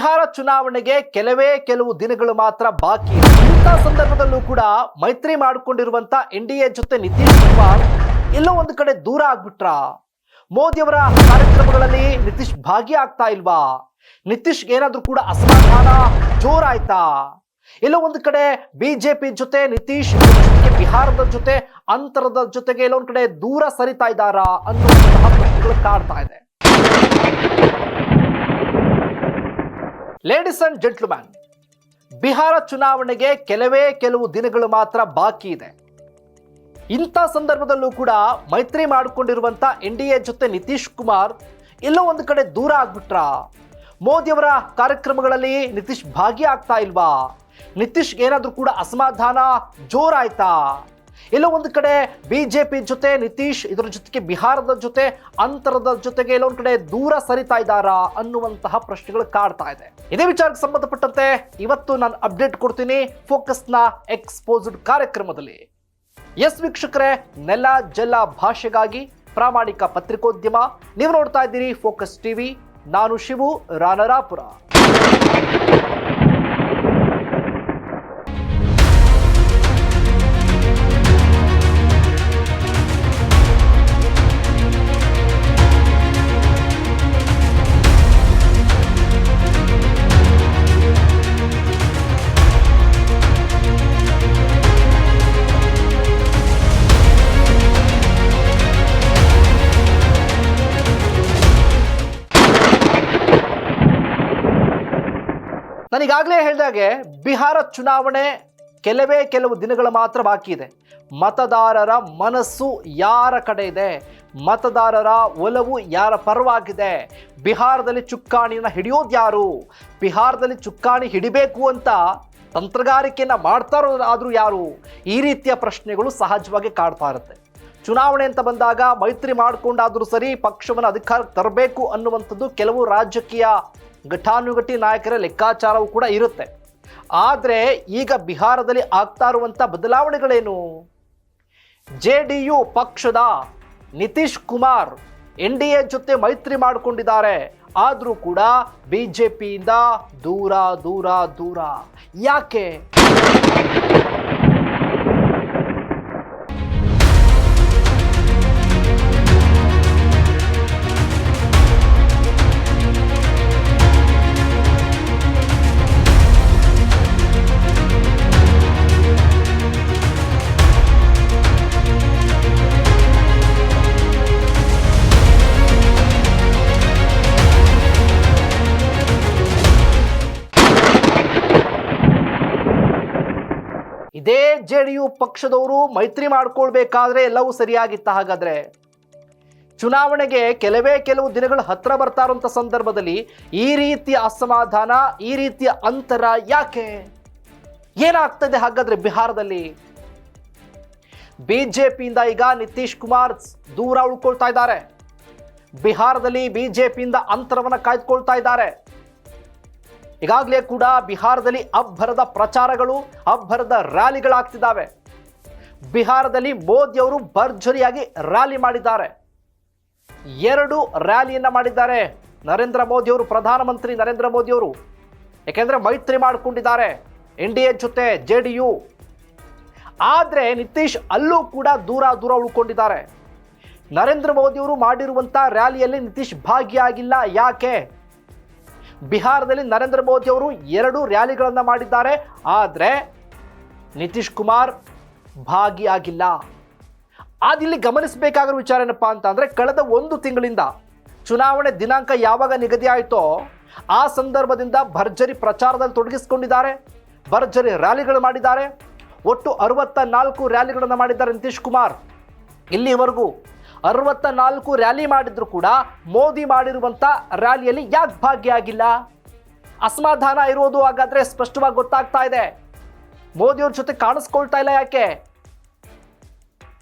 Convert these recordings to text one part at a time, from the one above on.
ಬಿಹಾರ ಚುನಾವಣೆಗೆ ಕೆಲವೇ ಕೆಲವು ದಿನಗಳು ಮಾತ್ರ ಬಾಕಿ. ಇಂಥ ಸಂದರ್ಭದಲ್ಲೂ ಕೂಡ ಮೈತ್ರಿ ಮಾಡಿಕೊಂಡಿರುವಂತ ಎನ್ ಡಿ ಎ ಜೊತೆ ನಿತೀಶ್ ಕುಮಾರ್ ಎಲ್ಲೋ ಒಂದು ಕಡೆ ದೂರ ಆಗ್ಬಿಟ್ರ? ಮೋದಿಯವರ ಕಾರ್ಯಕ್ರಮಗಳಲ್ಲಿ ನಿತೀಶ್ ಭಾಗಿಯಾಗ್ತಾ ಇಲ್ವಾ? ನಿತೀಶ್ ಏನಾದ್ರೂ ಕೂಡ ಅಸಮಾಧಾನ ಜೋರಾಯ್ತಾ ಎಲ್ಲೋ ಒಂದು ಕಡೆ ಬಿಜೆಪಿ ಜೊತೆ ನಿತೀಶ್ ಬಿಹಾರದ ಜೊತೆ, ಅಂತರದ ಜೊತೆಗೆ ಎಲ್ಲೋ ಒಂದು ಕಡೆ ದೂರ ಸರಿತಾ ಇದ್ದಾರಾ ಅನ್ನುವಂತಹ ಪ್ರಶ್ನೆಗಳು ಕಾಡ್ತಾ ಇದೆ. ಲೇಡೀಸ್ ಅಂಡ್ ಜೆಂಟ್ಲ್ಮ್ಯಾನ್ ಬಿಹಾರ ಚುನಾವಣೆಗೆ ಕೆಲವೇ ಕೆಲವು ದಿನಗಳು ಮಾತ್ರ ಬಾಕಿ ಇದೆ. ಇಂಥ ಸಂದರ್ಭದಲ್ಲೂ ಕೂಡ ಮೈತ್ರಿ ಮಾಡಿಕೊಂಡಿರುವಂಥ ಎನ್ ಡಿ ಎ ಜೊತೆ ನಿತೀಶ್ ಕುಮಾರ್ ಎಲ್ಲೋ ಒಂದು ಕಡೆ ದೂರ ಆಗ್ಬಿಟ್ರ? ಮೋದಿಯವರ ಕಾರ್ಯಕ್ರಮಗಳಲ್ಲಿ ನಿತೀಶ್ ಭಾಗಿಯಾಗ್ತಾ ಇಲ್ವಾ? ನಿತೀಶ್ ಏನಾದರೂ ಕೂಡ ಅಸಮಾಧಾನ, ಜೋರಾಯ್ತಾ? ಎಲ್ಲೋ ಒಂದು ಕಡೆ ಬಿಜೆಪಿ ಜೊತೆ ನಿತೀಶ್ ಇದರ ಜೊತೆಗೆ ಬಿಹಾರದ ಜೊತೆ ಅಂತರದ ಜೊತೆಗೆ ಎಲ್ಲೋ ಒಂದು ಕಡೆ ದೂರ ಸರಿತಾ ಇದ್ದಾರಾ ಅನ್ನುವಂತಹ ಪ್ರಶ್ನೆಗಳು ಕಾಡ್ತಾ ಇದೆ. ಇದೇ ವಿಚಾರಕ್ಕೆ ಸಂಬಂಧಪಟ್ಟಂತೆ ಇವತ್ತು ನಾನು ಅಪ್ಡೇಟ್ ಕೊಡ್ತೀನಿ ಫೋಕಸ್ನ ಎಕ್ಸ್ಪೋಸ್ಡ್ ಕಾರ್ಯಕ್ರಮದಲ್ಲಿ. ಎಸ್ ವೀಕ್ಷಕರೇ, ನೆಲ ಜಲ ಭಾಷೆಗಾಗಿ ಪ್ರಾಮಾಣಿಕ ಪತ್ರಿಕೋದ್ಯಮ. ನೀವು ನೋಡ್ತಾ ಇದ್ದೀರಿ ಫೋಕಸ್ ಟಿವಿ. ನಾನು ಶಿವು ರಾನರಾಪುರ ನಾನೀಗಾಗಲೇ ಹೇಳಿದಾಗೆ ಬಿಹಾರ ಚುನಾವಣೆ ಕೆಲವೇ ಕೆಲವು ದಿನಗಳು ಮಾತ್ರ ಬಾಕಿ ಇದೆ. ಮತದಾರರ ಮನಸ್ಸು ಯಾರ ಕಡೆ ಇದೆ? ಮತದಾರರ ಒಲವು ಯಾರ ಪರವಾಗಿದೆ? ಬಿಹಾರದಲ್ಲಿ ಚುಕ್ಕಾಣಿಯನ್ನು ಹಿಡಿಯೋದು ಯಾರು? ಬಿಹಾರದಲ್ಲಿ ಚುಕ್ಕಾಣಿ ಹಿಡಿಬೇಕು ಅಂತ ತಂತ್ರಗಾರಿಕೆಯನ್ನು ಮಾಡ್ತಾರೋ ಆದರೂ ಯಾರು? ಈ ರೀತಿಯ ಪ್ರಶ್ನೆಗಳು ಸಹಜವಾಗಿ ಕಾಡ್ತಾ ಇರುತ್ತೆ. ಚುನಾವಣೆ ಅಂತ ಬಂದಾಗ ಮೈತ್ರಿ ಮಾಡಿಕೊಂಡಾದರೂ ಸರಿ ಪಕ್ಷವನ್ನು ಅಧಿಕಾರಕ್ಕೆ ತರಬೇಕು ಅನ್ನುವಂಥದ್ದು ಕೆಲವು ರಾಜಕೀಯ ಘಟಾನುಘಟಿ ನಾಯಕರ ಲೆಕ್ಕಾಚಾರವೂ ಕೂಡ ಇರುತ್ತೆ. ಆದರೆ ಈಗ ಬಿಹಾರದಲ್ಲಿ ಆಗ್ತಾ ಇರುವಂಥ ಬದಲಾವಣೆಗಳೇನು? ಜೆ ಡಿ ಯು ಪಕ್ಷದ Nitish Kumar N D A ಜೊತೆ ಮೈತ್ರಿ ಮಾಡಿಕೊಂಡಿದ್ದಾರೆ. ಆದರೂ ಕೂಡ ಬಿ ಜೆ ಪಿಯಿಂದ ದೂರ ದೂರ ದೂರ. ಯಾಕೆ? ಜೆ ಡಿ ಯು ಪಕ್ಷದವರು ಮೈತ್ರಿ ಮಾಡ್ಕೊಳ್ಬೇಕಾದ್ರೆ ಎಲ್ಲವೂ ಸರಿಯಾಗಿತ್ತ ಹಾಗಾದ್ರೆ? ಚುನಾವಣೆಗೆ ಕೆಲವೇ ಕೆಲವು ದಿನಗಳು ಹತ್ರ ಬರ್ತಾ ಸಂದರ್ಭದಲ್ಲಿ ಈ ರೀತಿಯ ಅಸಮಾಧಾನ, ಈ ರೀತಿಯ ಅಂತರ ಯಾಕೆ? ಏನಾಗ್ತದೆ ಹಾಗಾದ್ರೆ ಬಿಹಾರದಲ್ಲಿ? ಬಿಜೆಪಿಯಿಂದ ಈಗ ನಿತೀಶ್ ಕುಮಾರ್ ದೂರ ಉಳ್ಕೊಳ್ತಾ ಇದ್ದಾರೆ. ಬಿಹಾರದಲ್ಲಿ ಬಿಜೆಪಿಯಿಂದ ಅಂತರವನ್ನ ಕಾಯ್ದುಕೊಳ್ತಾ ಇದ್ದಾರೆ. ಈಗಾಗಲೇ ಕೂಡ ಬಿಹಾರದಲ್ಲಿ ಅಬ್ಬರದ ಪ್ರಚಾರಗಳು, ಅಬ್ಬರದ ರ್ಯಾಲಿಗಳಾಗ್ತಿದ್ದಾವೆ. ಬಿಹಾರದಲ್ಲಿ ಮೋದಿಯವರು ಭರ್ಜರಿಯಾಗಿ ರ್ಯಾಲಿ ಮಾಡಿದ್ದಾರೆ. ಎರಡು ರ್ಯಾಲಿಯನ್ನು ಮಾಡಿದ್ದಾರೆ ನರೇಂದ್ರ ಮೋದಿಯವರು ಪ್ರಧಾನಮಂತ್ರಿ ನರೇಂದ್ರ ಮೋದಿಯವರು ಯಾಕೆಂದ್ರೆ ಮೈತ್ರಿ ಮಾಡಿಕೊಂಡಿದ್ದಾರೆ ಎನ್ ಡಿ ಎ ಜೊತೆ ಜೆ ಡಿ ಯು. ಆದರೆ ನಿತೀಶ್ ಅಲ್ಲೂ ಕೂಡ ದೂರ ದೂರ ಉಳ್ಕೊಂಡಿದ್ದಾರೆ. ನರೇಂದ್ರ ಮೋದಿಯವರು ಮಾಡಿರುವಂಥ ರ್ಯಾಲಿಯಲ್ಲಿ ನಿತೀಶ್ ಭಾಗಿಯಾಗಿಲ್ಲ. ಯಾಕೆ? ಬಿಹಾರದಲ್ಲಿ ನರೇಂದ್ರ ಮೋದಿ ಅವರು ಎರಡು ರ್ಯಾಲಿಗಳನ್ನು ಮಾಡಿದ್ದಾರೆ. ಆದರೆ ನಿತೀಶ್ ಕುಮಾರ್ ಭಾಗಿಯಾಗಿಲ್ಲ. ಆದಿಲ್ಲಿ ಗಮನಿಸಬೇಕಾಗಿರೋ ವಿಚಾರ ಏನಪ್ಪ ಅಂತ ಅಂದರೆ ಕಳೆದ ಒಂದು ತಿಂಗಳಿಂದ ಚುನಾವಣೆ ದಿನಾಂಕ ಯಾವಾಗ ನಿಗದಿ ಆಯಿತೋ ಆ ಸಂದರ್ಭದಿಂದ ಭರ್ಜರಿ ಪ್ರಚಾರದಲ್ಲಿ ತೊಡಗಿಸಿಕೊಂಡಿದ್ದಾರೆ. ಭರ್ಜರಿ ರ್ಯಾಲಿಗಳು ಮಾಡಿದ್ದಾರೆ. ಒಟ್ಟು ಅರವತ್ತ ನಾಲ್ಕು ರ್ಯಾಲಿಗಳನ್ನು ಮಾಡಿದ್ದಾರೆ ನಿತೀಶ್ ಕುಮಾರ್. ಇಲ್ಲಿವರೆಗೂ ಅರವತ್ತ ನಾಲ್ಕು ರ್ಯಾಲಿ ಮಾಡಿದ್ರು ಕೂಡ ಮೋದಿ ಮಾಡಿರುವಂಥ ರ್ಯಾಲಿಯಲ್ಲಿ ಯಾಕೆ ಭಾಗಿಯಾಗಿಲ್ಲ? ಅಸಮಾಧಾನ ಇರೋದು ಹಾಗಾದ್ರೆ ಸ್ಪಷ್ಟವಾಗಿ ಗೊತ್ತಾಗ್ತಾ ಇದೆ. ಮೋದಿಯವ್ರ ಜೊತೆ ಕಾಣಿಸ್ಕೊಳ್ತಾ ಇಲ್ಲ ಯಾಕೆ?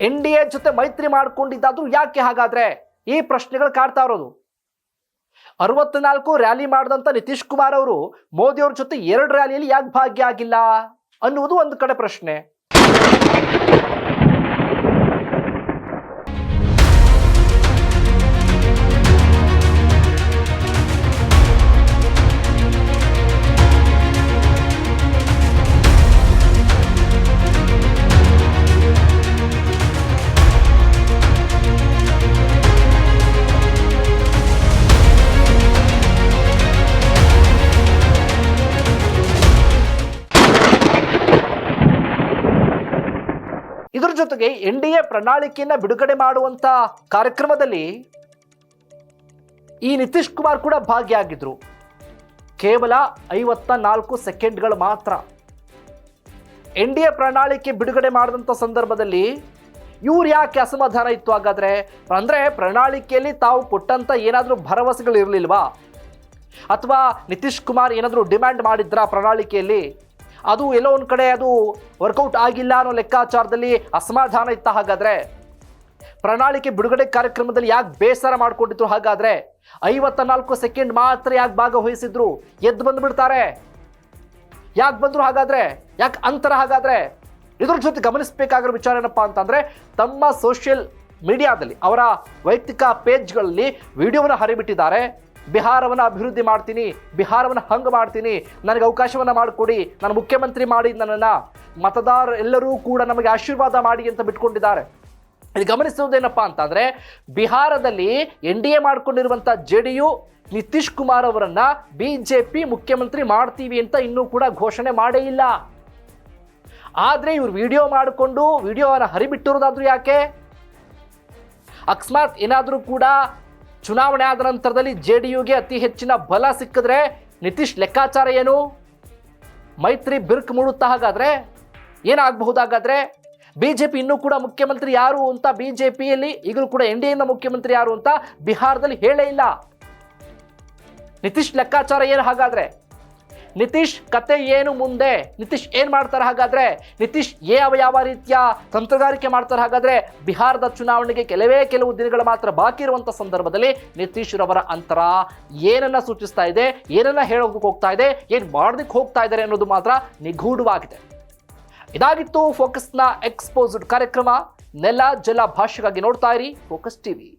ಎನ್ ಡಿ ಎ ಜೊತೆ ಮೈತ್ರಿ ಮಾಡ್ಕೊಂಡಿದ್ದಾದ್ರೂ ಯಾಕೆ ಹಾಗಾದ್ರೆ? ಈ ಪ್ರಶ್ನೆಗಳು ಕಾಡ್ತಾ ಇರೋದು. ಅರವತ್ನಾಲ್ಕು ರ್ಯಾಲಿ ಮಾಡಿದಂಥ ನಿತೀಶ್ ಕುಮಾರ್ ಅವರು ಮೋದಿಯವ್ರ ಜೊತೆ ಎರಡು ರ್ಯಾಲಿಯಲ್ಲಿ ಯಾಕೆ ಭಾಗಿಯಾಗಿಲ್ಲ ಅನ್ನುವುದು ಒಂದು ಕಡೆ ಪ್ರಶ್ನೆ. ಜೊತೆಗೆ ಎನ್ ಡಿ ಎ ಪ್ರಣಾಳಿಕೆಯನ್ನ ಬಿಡುಗಡೆ ಮಾಡುವಂತ ಕಾರ್ಯಕ್ರಮದಲ್ಲಿ ಈ ನಿತೀಶ್ ಕುಮಾರ್ ಕೂಡ ಭಾಗಿಯಾಗಿದ್ರು. ಕೇವಲ ಐವತ್ತ ನಾಲ್ಕು ಸೆಕೆಂಡ್ಗಳು ಮಾತ್ರ. ಎನ್ ಡಿ ಎ ಪ್ರಣಾಳಿಕೆ ಬಿಡುಗಡೆ ಮಾಡಿದಂಥ ಸಂದರ್ಭದಲ್ಲಿ ಇವ್ರು ಯಾಕೆ ಅಸಮಾಧಾನ ಇತ್ತು ಹಾಗಾದ್ರೆ, ಅಂದರೆ ಪ್ರಣಾಳಿಕೆಯಲ್ಲಿ ತಾವು ಕೊಟ್ಟಂಥ ಏನಾದರೂ ಭರವಸೆಗಳು ಇರಲಿಲ್ವಾ? ಅಥವಾ ನಿತೀಶ್ ಕುಮಾರ್ ಏನಾದರೂ ಡಿಮ್ಯಾಂಡ್ ಮಾಡಿದ್ರಾ ಪ್ರಣಾಳಿಕೆಯಲ್ಲಿ? ಅದು ಎಲ್ಲೋ ಒಂದು ಕಡೆ ಅದು ವರ್ಕೌಟ್ ಆಗಿಲ್ಲ ಅನ್ನೋ ಲೆಕ್ಕಾಚಾರದಲ್ಲಿ ಅಸಮಾಧಾನ ಇತ್ತ ಹಾಗಾದರೆ? ಪ್ರಣಾಳಿಕೆ ಬಿಡುಗಡೆ ಕಾರ್ಯಕ್ರಮದಲ್ಲಿ ಯಾಕೆ ಬೇಸರ ಮಾಡಿಕೊಂಡಿದ್ರು ಹಾಗಾದರೆ? ಐವತ್ತ ನಾಲ್ಕು ಸೆಕೆಂಡ್ ಮಾತ್ರ ಯಾಕೆ ಭಾಗವಹಿಸಿದ್ರು? ಎದ್ದು ಬಂದ್ಬಿಡ್ತಾರೆ ಯಾಕೆ ಬಂದರು ಹಾಗಾದರೆ? ಯಾಕೆ ಅಂತರ ಹಾಗಾದರೆ? ಇದ್ರ ಜೊತೆ ಗಮನಿಸಬೇಕಾಗಿರೋ ವಿಚಾರ ಏನಪ್ಪ ಅಂತಂದರೆ, ತಮ್ಮ ಸೋಷಿಯಲ್ ಮೀಡಿಯಾದಲ್ಲಿ ಅವರ ವೈಯಕ್ತಿಕ ಪೇಜ್ಗಳಲ್ಲಿ ವಿಡಿಯೋವನ್ನು ಹರಿಬಿಟ್ಟಿದ್ದಾರೆ. ಬಿಹಾರವನ್ನು ಅಭಿವೃದ್ಧಿ ಮಾಡ್ತೀನಿ, ಬಿಹಾರವನ್ನು ಹಂಗೆ ಮಾಡ್ತೀನಿ, ನನಗೆ ಅವಕಾಶವನ್ನು ಮಾಡಿಕೊಡಿ, ನಾನು ಮುಖ್ಯಮಂತ್ರಿ ಮಾಡಿ ನನ್ನನ್ನು ಮತದಾರ ಎಲ್ಲರೂ ಕೂಡ ನಮಗೆ ಆಶೀರ್ವಾದ ಮಾಡಿ ಅಂತ ಬಿಟ್ಕೊಂಡಿದ್ದಾರೆ. ಇಲ್ಲಿ ಗಮನಿಸುವುದೇನಪ್ಪ ಅಂತಂದರೆ, ಬಿಹಾರದಲ್ಲಿ N D A ಮಾಡಿಕೊಂಡಿರುವಂಥ J D U Nitish Kumar ಅವರನ್ನು ಬಿ ಜೆ ಪಿ ಮುಖ್ಯಮಂತ್ರಿ ಮಾಡ್ತೀವಿ ಅಂತ ಇನ್ನೂ ಕೂಡ ಘೋಷಣೆ ಮಾಡೇ ಇಲ್ಲ. ಆದರೆ ಇವ್ರು ವಿಡಿಯೋ ಮಾಡಿಕೊಂಡು ವಿಡಿಯೋವನ್ನು ಹರಿಬಿಟ್ಟಿರೋದಾದ್ರೂ ಯಾಕೆ? ಅಕಸ್ಮಾತ್ ಏನಾದರೂ ಕೂಡ ಚುನಾವಣೆ ಆದ ನಂತರದಲ್ಲಿ ಜೆ ಡಿ ಯುಗೆ ಅತಿ ಹೆಚ್ಚಿನ ಬಲ ಸಿಕ್ಕಿದ್ರೆ ನಿತೀಶ್ ಲೆಕ್ಕಾಚಾರ ಏನು? ಮೈತ್ರಿ ಬಿರುಕು ಮೂಡುತ್ತಾ ಹಾಗಾದ್ರೆ ಏನಾಗಬಹುದು ಹಾಗಾದ್ರೆ ಬಿಜೆಪಿ ಇನ್ನೂ ಕೂಡ ಮುಖ್ಯಮಂತ್ರಿ ಯಾರು ಅಂತ ಬಿಜೆಪಿಯಲ್ಲಿ, ಈಗಲೂ ಕೂಡ ಎನ್ ಡಿ ಎನ ಮುಖ್ಯಮಂತ್ರಿ ಯಾರು ಅಂತ ಬಿಹಾರದಲ್ಲಿ ಹೇಳೇ ಇಲ್ಲ. ನಿತೀಶ್ ಲೆಕ್ಕಾಚಾರ ಏನು ಹಾಗಾದ್ರೆ? ನಿತೀಶ್ ಕತೆ ಏನು ಮುಂದೆ? ನಿತೀಶ್ ಏನು ಮಾಡ್ತಾರೆ ಹಾಗಾದ್ರೆ? ನಿತೀಶ್ ಯಾವ ಯಾವ ರೀತಿಯ ತಂತ್ರಗಾರಿಕೆ ಮಾಡ್ತಾರೆ ಹಾಗಾದ್ರೆ? ಬಿಹಾರದ ಚುನಾವಣೆಗೆ ಕೆಲವೇ ಕೆಲವು ದಿನಗಳು ಮಾತ್ರ ಬಾಕಿ ಇರುವಂಥ ಸಂದರ್ಭದಲ್ಲಿ ನಿತೀಶ್ ರವರ ಅಂತರ ಏನನ್ನ ಸೂಚಿಸ್ತಾ ಇದೆ? ಏನನ್ನ ಹೇಳೋದಕ್ಕೆ ಹೋಗ್ತಾ ಇದೆ? ಏನು ಮಾಡೋದಕ್ಕೆ ಹೋಗ್ತಾ ಇದ್ದಾರೆ ಅನ್ನೋದು ಮಾತ್ರ ನಿಗೂಢವಾಗಿದೆ. ಇದಾಗಿತ್ತು ಫೋಕಸ್ನ ಎಕ್ಸ್ಪೋಸ್ಡ್ ಕಾರ್ಯಕ್ರಮ. ನೆಲ, ಜಲ ಭಾಷೆಗಾಗಿ ನೋಡ್ತಾ ಇರಿ ಫೋಕಸ್ ಟಿವಿ.